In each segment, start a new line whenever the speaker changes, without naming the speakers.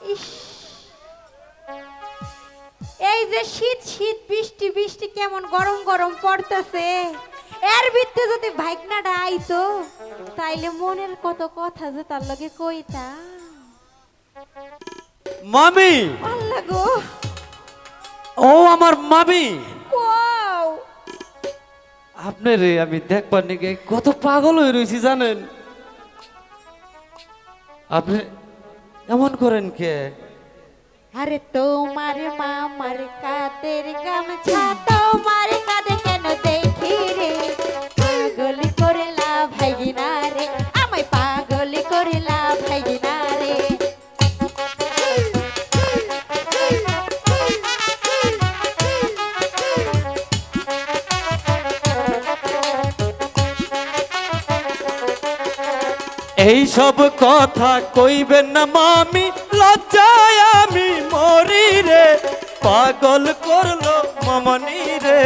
ইস। এই যে শীত শীত বৃষ্টি বৃষ্টি কেমন গরম গরম পড়তেছে। এর ভিতরে যদি ভাইকনাটা আইতো তাইলে মনের কত কথা যে তার লগে কইতা
মামি!
আল্লাহ গো!
ও আমার মামি!
কোয়াও
আপনি রে আমি দেখবার নাকি কত পাগল হয়ে রয়েছি জানেন? আপনি এমন করেন কে?
আরে তোমার মামার কাতের গামছা
এই সব কথা কইবেন না মামি, লজ্জায় আমি মরি রে, পাগল করল মামনি রে।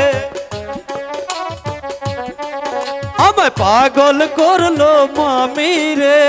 আমায় পাগল করল মামি রে।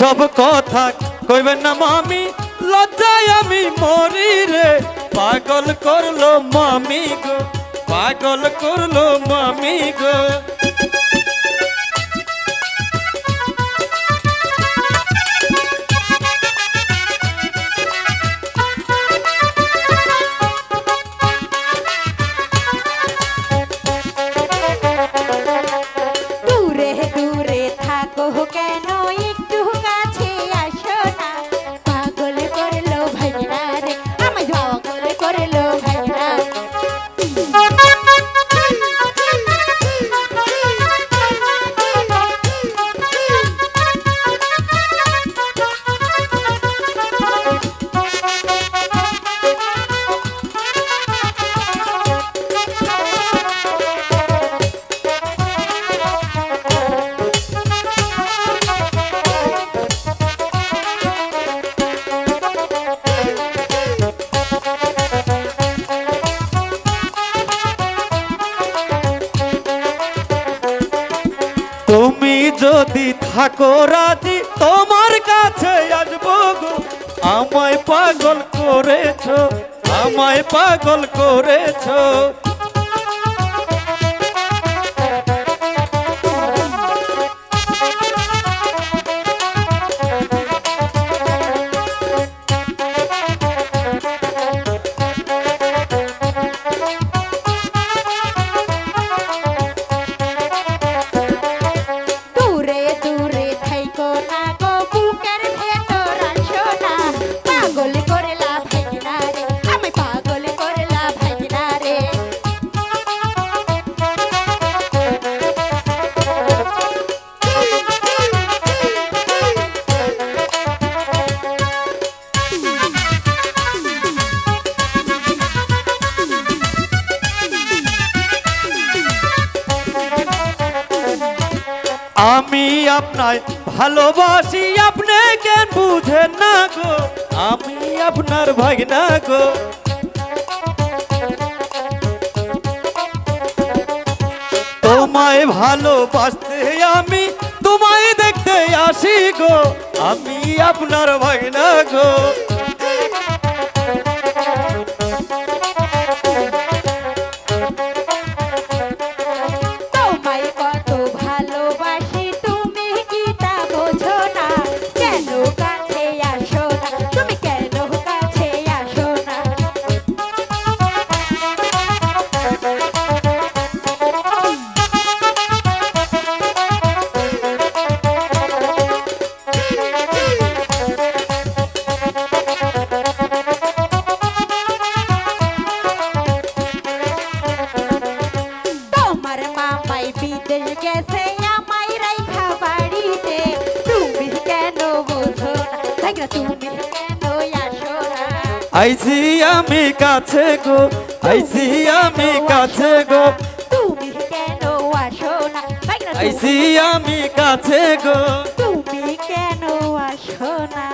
সব কথা কইবেন না মামি, লজ্জায় আমি মরি রে। পাগল করল মামি গো, পাগল করল মামি গো।
কেন
থাকো তোমার কাছে আসব গো। আমায় পাগল করেছ আমায় পাগল করেছ। আপনায় ভালোবাসি আপনি কেন বুঝেন না গো, আমি আপনার ভাগনা গো।
তোমায় ভালোবাসতে আমি, তোমায় দেখতে আসি গো, আমি আপনার ভাগনা গো। আইসি আমি কাছে গো আইসি আমি কাছে গো।
তুমি কেন আসো না?
আইসি আমি কাছে গো।
তুমি কেন আসো না?